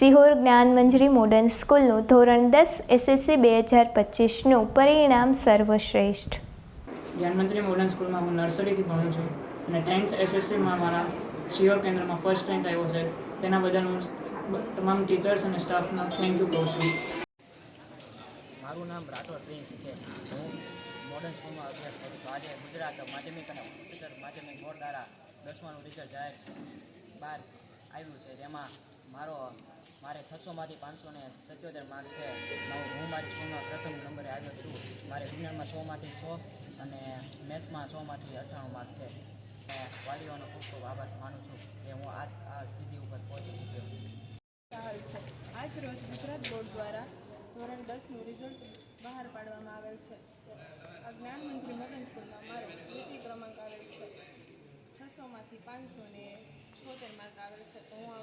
Sihor Gyanmanjari modern સ્કૂલનું ધોરણ દસ એસએસસી બે હજાર પચીસનું પરિણામ સર્વશ્રેષ્ઠ. જ્ઞાન મંજરી મોડર્ન સ્કૂલમાં હું નર્સરીથી ભણું છું અને ટેન્થ એસએસસીમાં મારા સિહોર કેન્દ્રમાં ફર્સ્ટ રેન્ક આવ્યો છે. તેના બદલ હું તમામ ટીચર્સ અને સ્ટાફનો થેન્ક યુ કહું છું. મારું નામ રાઠોડ પ્રિન્સ છે. હું મોડર્ન સ્કૂલમાં અભ્યાસ કરું છું. આજે ગુજરાત માધ્યમિક અને ઉચ્ચતર માધ્યમિક બોર્ડ દ્વારા દસમાનું રિઝલ્ટ જાહેર બહાર આવ્યું છે. તેમાં મારો, મારે છસોમાંથી પાંચસો ને સત્યોતેર માર્ક છે. હું- મારી સ્કૂલમાં પ્રથમ નંબરે આવ્યો છું. મારે વિજ્ઞાનમાં સોમાંથી સો અને મેથ્સમાં સોમાંથી અઠ્ઠાણું માર્ક છે. વાલીઓનો ખૂબ ખૂબ આભાર માનું છું કે હું આજ, આ સિદ્ધિ ઉપર પહોંચી શક્યો. છે? આજ રોજ ગુજરાત બોર્ડ દ્વારા ધોરણ દસનું રિઝલ્ટ બહાર પાડવામાં આવેલ છે. આ જ્ઞાન મંત્રી મદન સ્કૂલમાં મારો દ્વિતીય ક્રમાંક આવેલ છે. છસોમાંથી પાંચસો ને છોતેર માર્ક આવેલ છે. તો હું આ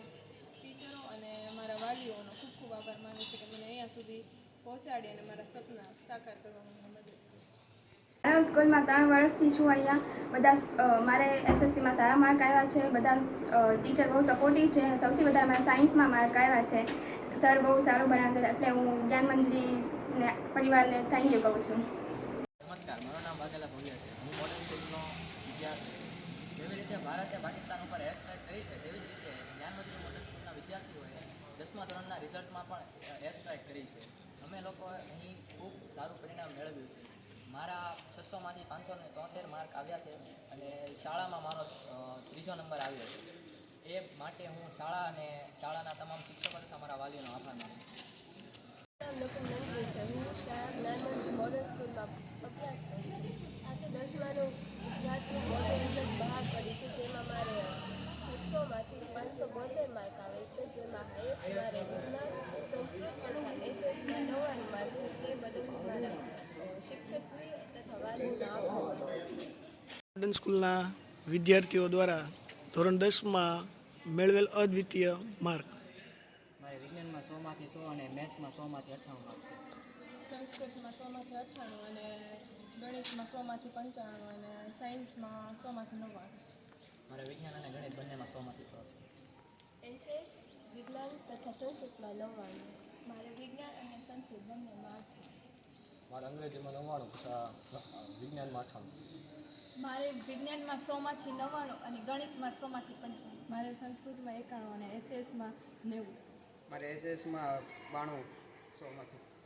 ટીચરો અને મારા વાલીઓનો ખૂબ ખૂબ આભાર માનું છું કે મને અહીંયા સુધી પહોંચાડી અને મારા સપના સાકાર કરવામાં મને મદદ કરી. મારા સ્કૂલમાં ત્રણ વર્ષથી છું અહીંયા. બધા મારે એસએસસીમાં સારા માર્ક આવ્યા છે. બધા ટીચર બહુ સપોર્ટિવ છે. સૌથી વધારે મારા સાયન્સમાં માર્ક આવ્યા છે. સર બહુ સારું ભણાવે છે. એટલે હું જ્ઞાનમંજરીને પરિવારને થેન્ક યુ કહું છું. નમસ્કાર. મારું નામ વાઘેલા ભવ્ય છે. હું મોડર્ન સ્કૂલનો વિદ્યાર્થી જેવી રીતે ભારતે પાકિસ્તાન ઉપર એર સ્ટ્રાઇક કરી છે તેવી જ રીતે જ્ઞાનમંત્રી મોડર્ન સ્કૂલના વિદ્યાર્થીઓએ દસમા ધોરણના રિઝલ્ટમાં પણ એરસ્ટ્રાઇક કરી છે. અમે લોકો અહીં ખૂબ સારું પરિણામ મેળવ્યું છે. મારા છસોમાંથી પાંચસો ને તોતેર માર્ક આવ્યા છે અને શાળામાં મારો ત્રીજો નંબર આવ્યો છે. એ માટે હું શાળા અને શાળાના તમામ શિક્ષકો તથા મારા વાલીઓનો આભાર માનું છું. છે. હું શાળા મોડર્ન સ્કૂલમાં અભ્યાસ કરું છું. આજે દસમાનું ગુજરાતનું મોડલ રિઝલ્ટ બહાર પડી છે જેમાં મારે છસોમાંથી પાંચસો બોતેર માર્ક આવે છે જેમાં હાઈએસ્ટ મારે વિજ્ઞાન સંસ્કૃત તથા એસએસમાં નવ્વાણું માર્ક છે તે બદલ હું મારા અ, શિક્ષકશ્રી તથા વાલીઓનો આભાર માનું છું મોડર્ન સ્કૂલના વિદ્યાર્થીઓ દ્વારા ધોરણ દસમાં મેળવેલ અદ્વિતીય માર્ક. મારે વિજ્ઞાનમાં સોમાંથી સો અને મેથ્સમાં સોમાંથી અઠ્ઠાણું માર્ક છે. સંસ્કૃતમાં સોમાંથી અઠ્ઠાણું અને ગણિતમાં સોમાંથી પંચાણું અને સાયન્સમાં સોમાંથી નવ્વાણું. મારે વિજ્ઞાન અને ગણિત બંનેમાં સોમાંથી સો છે. એસએસ વિજ્ઞાન તથા સંસ્કૃતમાં નવ્વાણું. મારે વિજ્ઞાન અને સંસ્કૃત બંનેમાં મારે અંગ્રેજીમાં નવ્વાણું વિજ્ઞાનમાં અઠ્ઠાણું. મારે વિજ્ઞાનમાં સોમાંથી નવ્વાણું અને ગણિતમાં સોમાંથી પંચાણું. મારે સંસ્કૃતમાં એકાણું અને એસએસમાં નેવું. મારે એસએસમાં બાણું સોમાંથી.